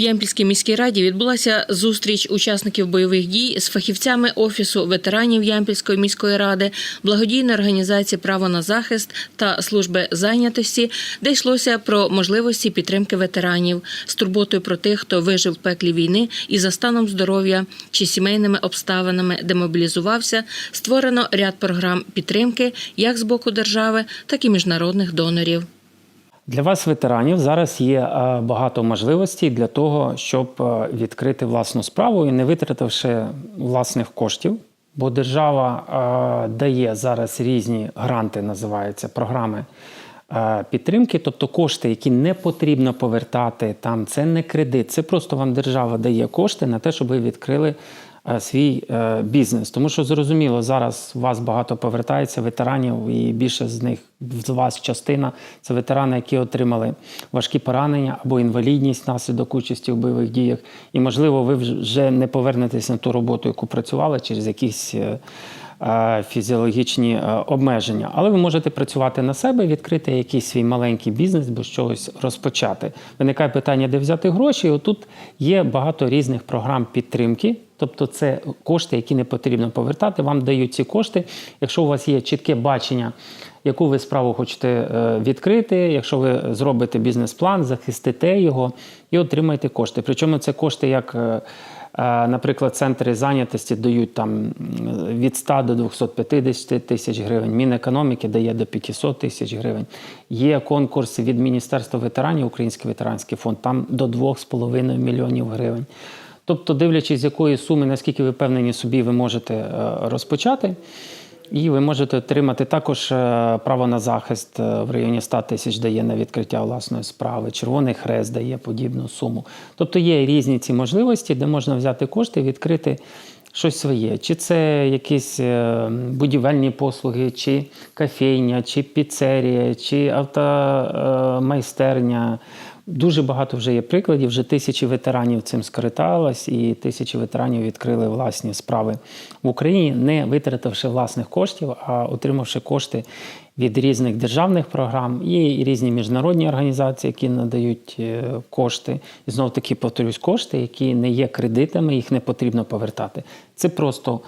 Ямпільській міській раді відбулася зустріч учасників бойових дій з фахівцями офісу ветеранів Ямпільської міської ради, благодійної організації Право на захист та служби зайнятості, де йшлося про можливості підтримки ветеранів з турботою про тих, хто вижив в пеклі війни і за станом здоров'я чи сімейними обставинами демобілізувався. Створено ряд програм підтримки як з боку держави, так і міжнародних донорів. Для вас, ветеранів, зараз є е, багато можливостей для того, щоб е, відкрити власну справу і не витративши власних коштів. Бо держава е, дає зараз різні гранти, називаються програми підтримки, тобто кошти, які не потрібно повертати там. Це не кредит, це просто вам держава дає кошти на те, щоб ви відкрили свій е, бізнес. Тому що зрозуміло, зараз у вас багато повертається ветеранів, і більше з них з вас частина це ветерани, які отримали важкі поранення або інвалідність внаслідок участі в бойових діях. І, можливо, ви вже не повернетесь на ту роботу, яку працювали через якісь. е, е, Фізіологічні е, обмеження, але ви можете працювати на себе, відкрити якийсь свій маленький бізнес, бо чогось розпочати. Виникає питання, де взяти гроші. І отут є багато різних програм підтримки, тобто це кошти, які не потрібно повертати. Вам дають ці кошти. Якщо у вас є чітке бачення, яку ви справу хочете е, відкрити, якщо ви зробите бізнес-план, захистите його і отримаєте кошти. Причому це кошти як. е, Е, Наприклад, центри зайнятості дають там від 100 до 250 тисяч гривень. Мінекономіки дає до 500 тисяч гривень. Є конкурс від Міністерства ветеранів, Український ветеранський фонд, там до 2,5 мільйонів гривень. Тобто, дивлячись, з якої суми, наскільки ви впевнені собі, ви можете е, розпочати. І ви можете отримати також е, право на захист е, в районі 100 тисяч дає на відкриття власної справи. Червоний хрест дає подібну суму. Тобто є різні ці можливості, де можна взяти кошти і відкрити щось своє. Чи це якісь будівельні послуги, чи кофейня, чи піцерія, чи автомайстерня. Дуже багато вже є прикладів. Вже тисячі ветеранів цим скористалось, і тисячі ветеранів відкрили власні справи в Україні, не витративши власних коштів, а отримавши кошти від різних державних програм. І різні міжнародні організації, які надають е, кошти. І знов таки повторюсь, кошти, які не є кредитами, їх не потрібно повертати. Це просто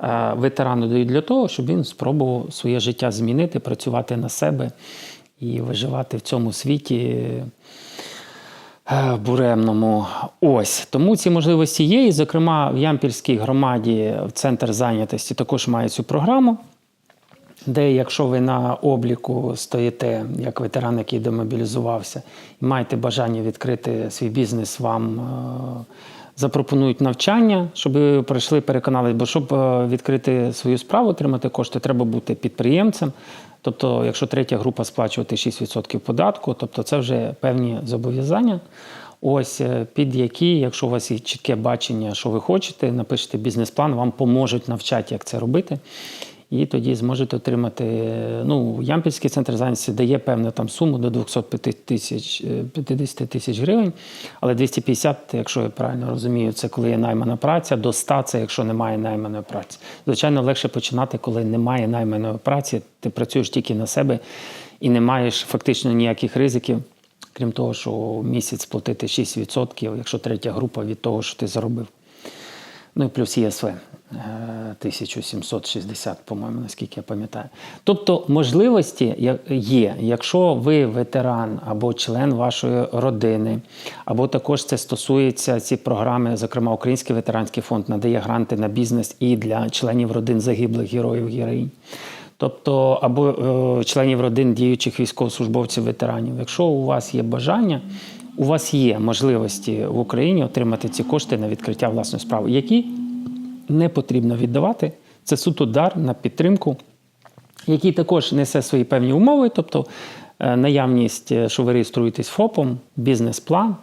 е, ветерану дають для того, щоб він спробував своє життя змінити, працювати на себе і виживати в цьому світі е, буремному. Ось тому ці можливості є. І, зокрема, в Ямпільській громаді центр зайнятості також має цю програму. Де, якщо ви на обліку стоїте як ветеран, який демобілізувався, і маєте бажання відкрити свій бізнес, вам е, запропонують навчання, щоб ви пройшли, переконались, бо щоб е, відкрити свою справу, отримати кошти, треба бути підприємцем. Тобто, якщо третя група сплачувати 6% податку, тобто це вже певні зобов'язання. Ось е, під які, якщо у вас є чітке бачення, що ви хочете, напишете бізнес-план, вам поможуть навчати, як це робити. І тоді зможете отримати. Ну, Ямпільський центр зайнятості дає певну там суму до 250 тисяч, е, 50 тисяч гривень, але 250, якщо я правильно розумію, це коли є наймана праця, до 100 це якщо немає найманої праці. Звичайно, легше починати, коли немає найманої праці, ти працюєш тільки на себе і не маєш фактично ніяких ризиків. Крім того, що місяць платити 6%, якщо третя група від того, що ти заробив. Ну і плюс ЄСВ 1760, по-моєму, наскільки я пам'ятаю. Тобто можливості є, якщо ви ветеран або член вашої родини, або також це стосується ці програми, зокрема, Український ветеранський фонд надає гранти на бізнес і для членів родин загиблих героїв героїнь. Тобто, або е, членів родин діючих військовослужбовців ветеранів. Якщо у вас є бажання, у вас є можливості в Україні отримати ці кошти на відкриття власної справи, які не потрібно віддавати. Це суто дар на підтримку, який також несе свої певні умови, тобто е, наявність, е, що ви реєструєтесь ФОПом, бізнес-план.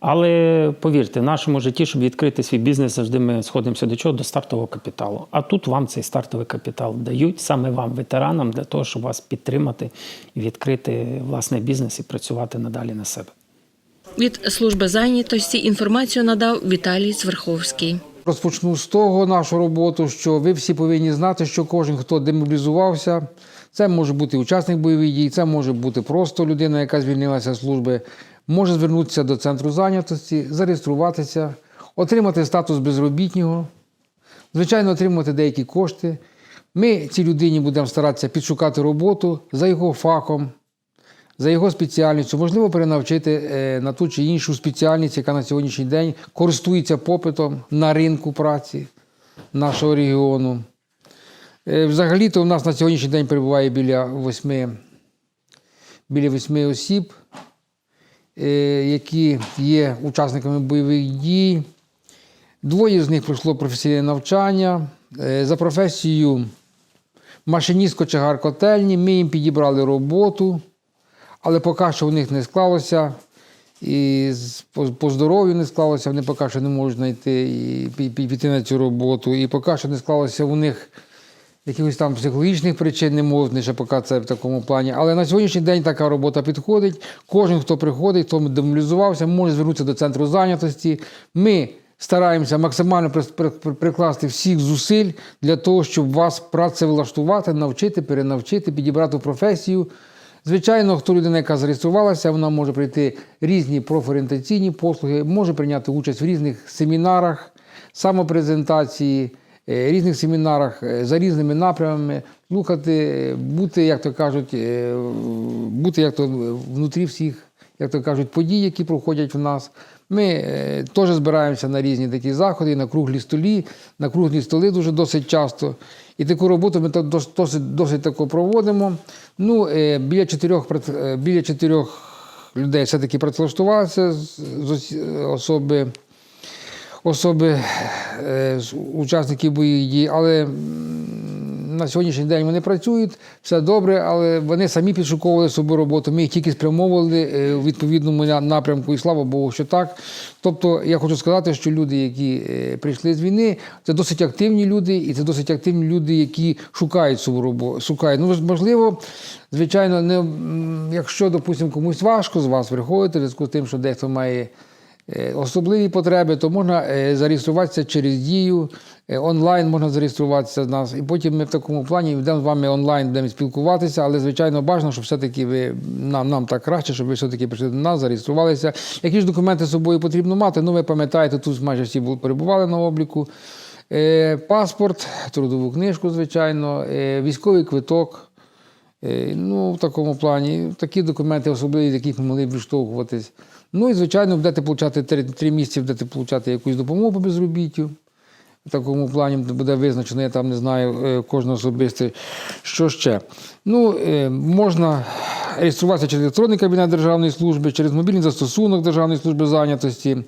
Але повірте, в нашому житті, щоб відкрити свій бізнес, завжди ми сходимося до чого? До стартового капіталу. А тут вам цей стартовий капітал дають саме вам, ветеранам, для того, щоб вас підтримати і відкрити власний бізнес і працювати надалі на себе. Від служби зайнятості інформацію надав Віталій Цверховський. Розпочну з того нашу роботу, що ви всі повинні знати, що кожен, хто демобілізувався, це може бути учасник бойових дій, це може бути просто людина, яка звільнилася з служби, може звернутися до центру зайнятості, зареєструватися, отримати статус безробітнього, звичайно, отримати деякі кошти. Ми цій людині будемо старатися підшукати роботу за його фахом, за його спеціальністю, можливо, перенавчити е, на ту чи іншу спеціальність, яка на сьогоднішній день користується попитом на ринку праці нашого регіону. Е, Взагалі-то у нас на сьогоднішній день перебуває біля восьми, біля восьми осіб, е, які є учасниками бойових дій. Двоє з них пройшло професійне навчання. За професією машиніст кочегар котельні. Ми їм підібрали роботу, але поки що у них не склалося. І по, здоров'ю не склалося, вони поки що не можуть знайти і пі- пі- піти на цю роботу. І поки що не склалося у них якихось там психологічних причин, не можуть, ще поки це в такому плані. Але на сьогоднішній день така робота підходить. Кожен, хто приходить, хто демобілізувався, може звернутися до центру зайнятості. Ми стараємося максимально прикласти всіх зусиль для того, щоб вас працевлаштувати, навчити, перенавчити, підібрати професію. Звичайно, хто людина, яка зареєструвалася, вона може прийти різні профорієнтаційні послуги, може прийняти участь в різних семінарах, самопрезентації, е, різних семінарах е, за різними напрямами, слухати, е, бути, як то кажуть, бути як то внутрі всіх, як то кажуть, подій, які проходять в нас. Ми е, теж збираємося на різні такі заходи, на круглі столі, на круглі столи дуже досить часто. І таку роботу ми досить, досить таку проводимо. Ну, е, біля чотирьох, е, біля чотирьох людей все-таки працевлаштувалися з, особи особи учасників бойових дій, але на сьогоднішній день вони працюють, все добре, але вони самі підшуковували собі роботу. Ми їх тільки спрямовували е, у відповідному напрямку, і слава Богу, що так. Тобто, я хочу сказати, що люди, які е, прийшли з війни, це досить активні люди, і це досить активні люди, які шукають свою роботу. Шукають. Ну, можливо, звичайно, не, якщо, допустимо, комусь важко з вас приходити, в зв'язку з тим, що дехто має. Е, Особливі потреби, то можна е, зареєструватися через дію, е, онлайн можна зареєструватися з нас. І потім ми в такому плані йдемо з вами онлайн, будемо спілкуватися, але звичайно бажано, щоб все-таки ви нам, нам так краще, щоб ви все-таки прийшли до нас, зареєструвалися. Які ж документи з собою потрібно мати? Ну, ви пам'ятаєте, тут майже всі перебували на обліку. Паспорт, трудову книжку, звичайно, військовий квиток. Ну, в такому плані, такі документи, особливі, з яких ми могли б відштовхуватись. Ну і, звичайно, будете получати три, три місяці, будете получати якусь допомогу по безробіттю. В такому плані буде визначено, я там не знаю е, кожного особисте, що ще. Ну, е, можна реєструватися через електронний кабінет Державної служби, через мобільний застосунок Державної служби зайнятості.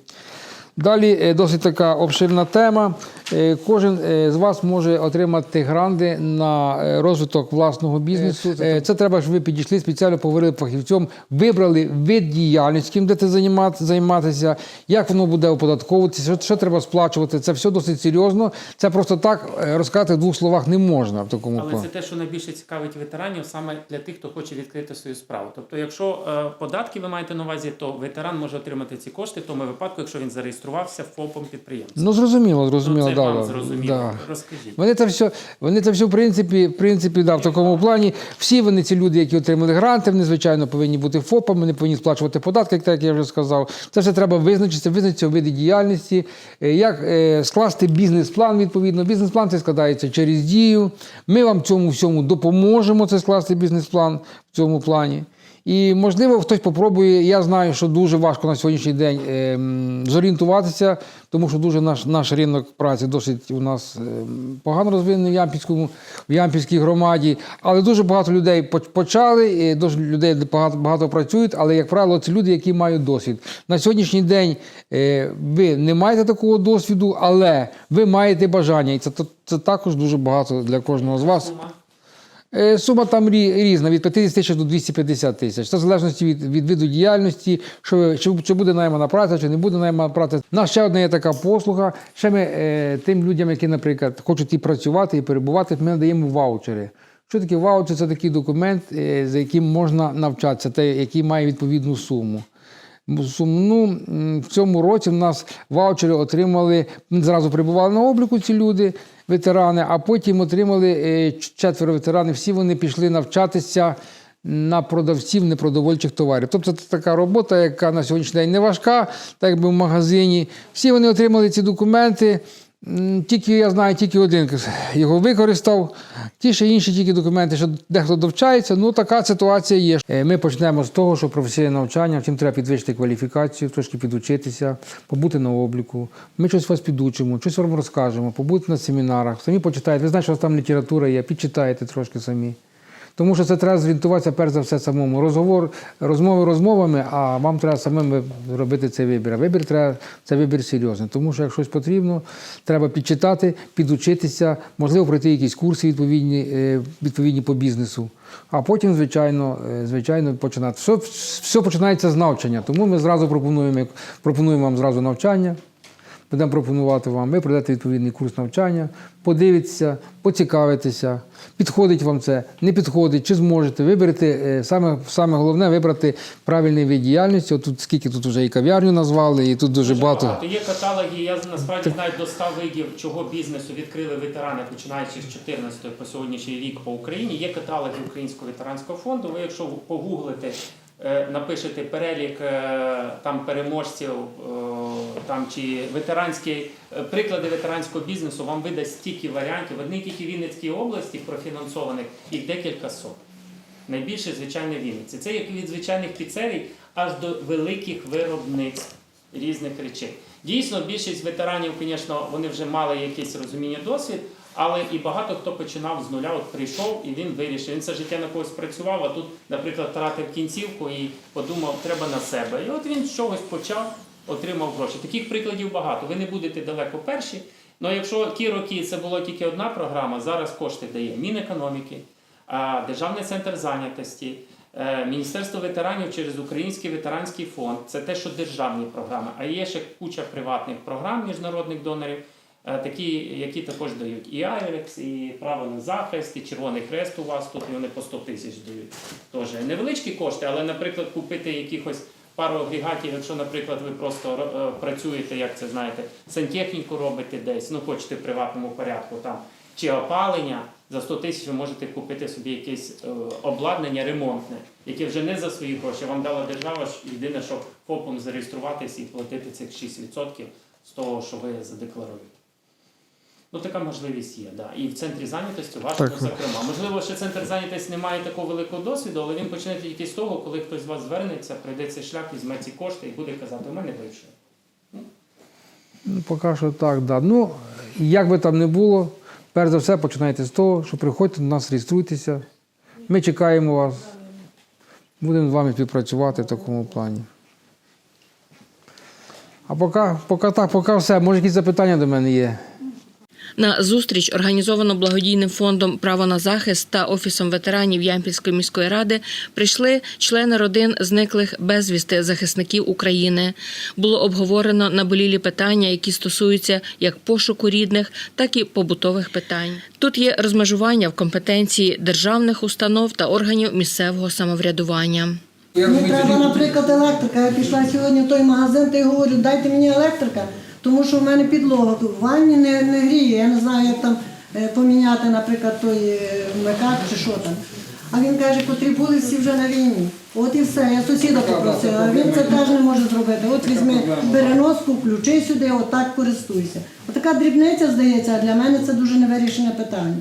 Далі е, досить така обширна тема. Е, Кожен е, з вас може отримати гранди на е, розвиток власного бізнесу. Це треба, щоб ви підійшли спеціально поговорили з фахівцем, вибрали вид діяльності, ким будете займати- займатися, як воно буде оподатковуватися, що, що треба сплачувати. Це все досить серйозно. Це просто так розказати в двох словах не можна в такому Але плані. це те, що найбільше цікавить ветеранів, саме для тих, хто хоче відкрити свою справу. Тобто, якщо податки ви маєте на увазі, то ветеран може отримати ці кошти в тому випадку, якщо він зареєструвався ФОПом підприємцем. Ну зрозуміло, зрозуміло, да, вам да, зрозуміло. да. Розкажіть. Вони це все, вони це все в принципі, в принципі, да, в такому плані. Всі вони, ці люди, які отримали гранти, вони, звичайно, повинні бути ФОПами, вони повинні сплачувати податки, як- так я вже сказав. Це все треба визначитися, визначитися види діяльності, е, як е, скласти бізнес-план відповідно. Бізнес-план це складається через дію. Ми вам цьому всьому допоможемо це скласти бізнес-план в цьому плані. І можливо, хтось попробує. Я знаю, що дуже важко на сьогоднішній день ем, зорієнтуватися, тому що дуже наш, наш ринок праці досить у нас ем, погано розвинений в Ямпільському, в Ямпільській громаді. Але дуже багато людей поч- почали, і дуже людей багато, багато працюють, але, як правило, це люди, які мають досвід. На сьогоднішній день е, ви не маєте такого досвіду, але ви маєте бажання, і це, це також дуже багато для кожного з вас. Сума? Е, там різна від 50 тисяч до 250 тисяч. Це в залежності від, від виду діяльності, що, чи, чи буде наймана праця, чи не буде наймана праця. У нас ще одна є така послуга. Ще ми е, тим людям, які, наприклад, хочуть і працювати, і перебувати, ми надаємо ваучери. Що таке ваучер? Це такий документ, е, за яким можна навчатися, те, який має відповідну суму. Сумну. В цьому році в нас ваучери отримали, зразу прибували на обліку ці люди, ветерани, а потім отримали е, четверо ветеранів. Всі вони пішли навчатися на продавців непродовольчих товарів. Тобто це така робота, яка на сьогоднішній день не важка, так би в магазині. Всі вони отримали ці документи. Тільки я знаю, тільки один його використав. Ті ще інші тільки документи, що дехто довчається. Ну така ситуація є. Е, Ми почнемо з того, що професійне навчання, втім треба підвищити кваліфікацію, трошки підучитися, побути на обліку. Ми щось вас підучимо, щось вам розкажемо, побути на семінарах. Самі почитаєте. Ви знаєте, що у вас там література є, підчитаєте трошки самі. Тому що це треба зорієнтуватися перш за все самому. Розговор, розмови розмовами, а вам треба самим робити цей вибір. А вибір треба це вибір серйозний. Тому що якщо щось потрібно, треба підчитати, підучитися, можливо, пройти якісь курси відповідні, е, відповідні по бізнесу. А потім, звичайно, е, звичайно, починати. Все, все починається з навчання. Тому ми зразу пропонуємо, пропонуємо вам зразу навчання. Будемо пропонувати вам, ви пройдете відповідний курс навчання, подивитеся, поцікавитеся, підходить вам це, не підходить, чи зможете. Виберете е, саме, саме головне вибрати правильний вид діяльності. От тут скільки тут вже і кав'ярню назвали, і тут дуже багато. Є каталоги, я насправді знаю до 100 видів, чого бізнесу відкрили ветерани, починаючи з 14 по сьогоднішній рік по Україні. Є каталоги Українського ветеранського фонду. Ви, якщо погуглите, напишете перелік е, там переможців е, там чи ветеранські е, приклади ветеранського бізнесу, вам видасть стільки варіантів. В одній тільки Вінницькій області профінансованих їх декілька сот. Найбільше, звичайно, Вінниці. Це як від звичайних піцерій аж до великих виробництв різних речей. Дійсно, більшість ветеранів, звісно, вони вже мали якесь розуміння досвід, але і багато хто починав з нуля, от прийшов і він вирішив. Він все життя на когось працював, а тут, наприклад, втратив кінцівку і подумав, треба на себе. І от він з чогось почав, отримав гроші. Таких прикладів багато. Ви не будете далеко перші. Ну якщо ті роки це була тільки одна програма, зараз кошти дає Мінекономіки, Державний центр зайнятості, е, Міністерство ветеранів через Український ветеранський фонд. Це те, що державні програми. А є ще куча приватних програм міжнародних донорів, такі, які також дають і Айрекс, і право на захист, і Червоний Хрест у вас тут вони по 100 тисяч дають. Теж невеличкі кошти, але, наприклад, купити якихось. Пару агрегатів, якщо, наприклад, ви просто е, працюєте, як це знаєте, сантехніку робите десь, ну хочете в приватному порядку там, чи опалення, за 100 тисяч ви можете купити собі якесь е, обладнання ремонтне, яке вже не за свої гроші. Вам дала держава єдине, що ФОПом зареєструватися і платити цих 6% з того, що ви задекларуєте. Ну, така можливість є, да. І в центрі зайнятості Так. зокрема. Можливо, ще центр зайнятості не має такого великого досвіду, але він почне тільки з того, коли хтось з вас звернеться, прийде цей шлях, візьме ці кошти і буде казати, у мене вийшло. Ну, поки що так, да. Ну, як би там не було, перш за все починайте з того, що приходьте до нас, реєструйтеся. Ми чекаємо вас. Будемо з вами співпрацювати в такому плані. А поки, поки так, поки все. Може, якісь запитання до мене є? На зустріч, організовану благодійним фондом Право на захист та офісом ветеранів Ямпільської міської ради, прийшли члени родин зниклих безвісти захисників України. Було обговорено наболілі питання, які стосуються як пошуку рідних, так і побутових питань. Тут є розмежування в компетенції державних установ та органів місцевого самоврядування. Мені треба, наприклад, електрика. Я пішла сьогодні в той магазин та й говорю, дайте мені електрика, тому що в мене підлога в ванні не, не гріє. Я не знаю, як там е, поміняти, наприклад, той е, вмикач чи що там. А він каже, котрі були всі вже на війні. От і все. Я сусіда попросила, а він це теж не може зробити. От візьми переноску, включи сюди, отак користуйся. Отака дрібниця здається, а для мене це дуже невирішене питання.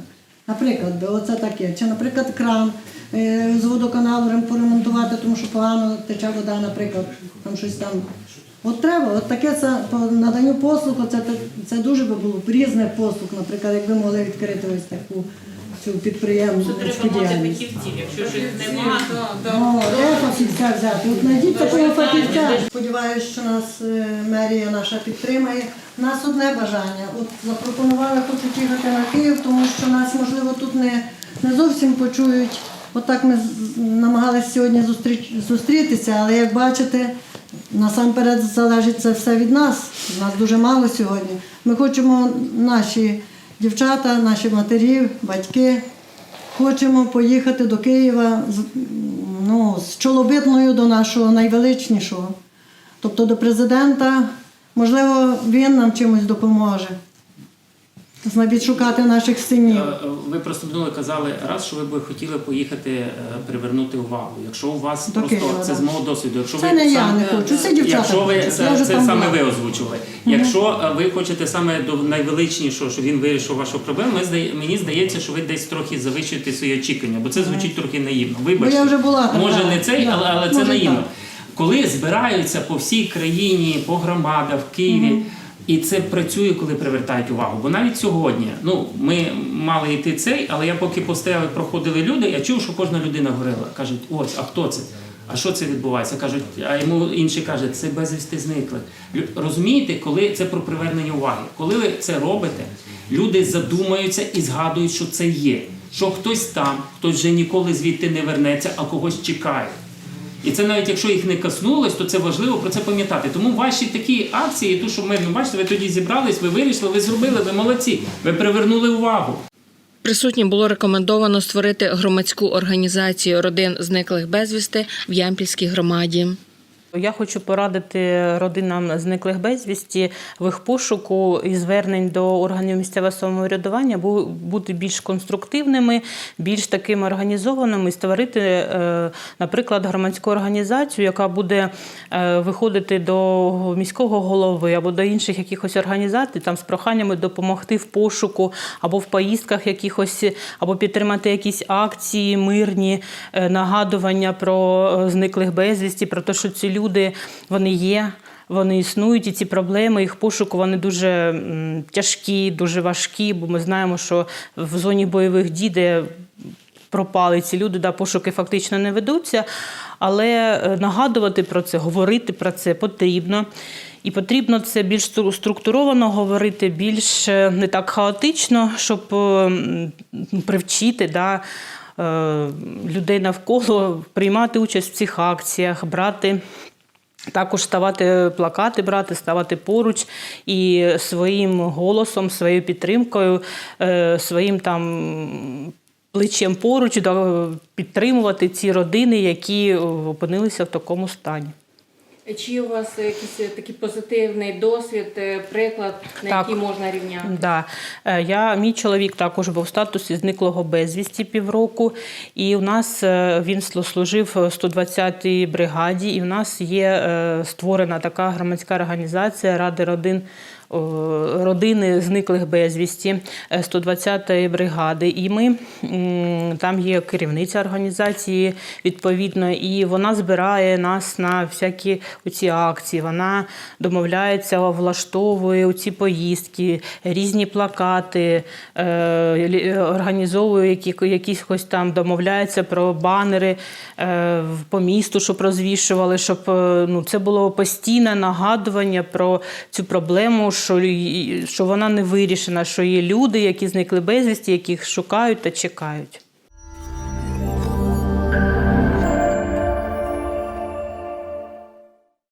Наприклад, оце таке. Чи, наприклад, кран е, з водоканалу поремонтувати, тому що погано тече вода, наприклад, там щось там. От треба, от таке це по наданню послуг, це, це дуже би було б різних послуг, наприклад, якби могли відкрити ось таку цю підприємницьку Треба мати діяльність. фахівців, якщо ж їх немає. О, де фахівця взяти? От знайдіть такого фахівця. Сподіваюся, що нас е, мерія наша підтримає. У нас одне бажання. От запропонували хочуть їхати на Київ, тому що нас, можливо, тут не, не зовсім почують. Отак ми намагалися сьогодні зустріч, зустрітися, але як бачите, насамперед залежить це все від нас. Нас дуже мало сьогодні. Ми хочемо наші дівчата, наші матері, батьки. Хочемо поїхати до Києва ну, з чолобитною до нашого найвеличнішого. Тобто до президента, можливо, він нам чимось допоможе. Відшукати наших синів. Е, Ви просто минуле казали раз, що ви б хотіли поїхати е, привернути увагу. Якщо у вас До просто Києва, це з мого досвіду, якщо Це ви не я не хочу, це дівчата Якщо ви це, Я вже це там саме була. ви озвучували. Якщо е, ви хочете саме до найвеличнішого, що він вирішив вашу проблему, мені здається, що ви десь трохи завищуєте свої очікування, бо це звучить трохи наївно. Вибачте, я вже була така. може не цей, але, але це наївно. так. Коли збираються по всій країні, по громадах, в Києві. І це працює, коли привертають увагу. Бо навіть сьогодні, ну ми мали йти цей, але я поки постояли, проходили люди, я чув, що кожна людина говорила. Кажуть, ось, а хто це? А що це відбувається? Кажуть, а йому інший каже, це безвісти зникли. Розумієте, коли це про привернення уваги? Коли ви це робите, люди задумаються і згадують, що це є. Що хтось там, хтось вже ніколи звідти не вернеться, а когось чекає. І це навіть якщо їх не коснулось, то це важливо про це пам'ятати. Тому ваші такі акції, ту, що ми ну, бачите, ви тоді зібрались, ви вирішили, ви зробили, ви молодці, ви привернули увагу. Присутнім було рекомендовано створити громадську організацію родин зниклих безвісти в Ямпільській громаді. Я хочу порадити родинам зниклих безвісті в їх пошуку і звернень до органів місцевого самоврядування бу- бути більш конструктивними, більш такими організованими, створити, е, наприклад, громадську організацію, яка буде е, виходити до міського голови або до інших якихось організацій, там з проханнями допомогти в пошуку або в поїздках якихось, або підтримати якісь акції мирні, е, нагадування про зниклих безвісті, про те, що ці люди вони є. Вони існують, і ці проблеми їх пошуку вони дуже тяжкі, дуже важкі, бо ми знаємо, що в зоні бойових дій, де пропали ці люди, да, пошуки фактично не ведуться. Але е, нагадувати про це, говорити про це потрібно. І потрібно це більш структуровано говорити, більш е, не так хаотично, щоб е, привчити да, людей навколо приймати участь в цих акціях, брати. Також ставати плакати, брати, ставати поруч і своїм голосом, своєю підтримкою, е, своїм там плечем поруч підтримувати ці родини, які е, опинилися в такому стані. Чи у вас якийсь е, такий позитивний досвід, е, приклад, на Так. який можна рівняти? Да. Е, Я, мій чоловік також був в статусі зниклого безвісті півроку, і у нас е, він служив в 120-й бригаді, і в нас є е, створена така громадська організація Ради родин. О, Родини зниклих безвісті е, 120-ї бригади, і ми там є керівниця організації відповідно, і вона збирає нас на всякі ці акції. Вона домовляється, влаштовує ці поїздки, різні плакати, е, організовує якісь ось там домовляється про банери е, по місту, щоб розвішували, щоб е, ну, це було постійне нагадування про цю проблему, що, що вона не вирішена, що є люди, які зникли безвісті, яких шукають та чекають.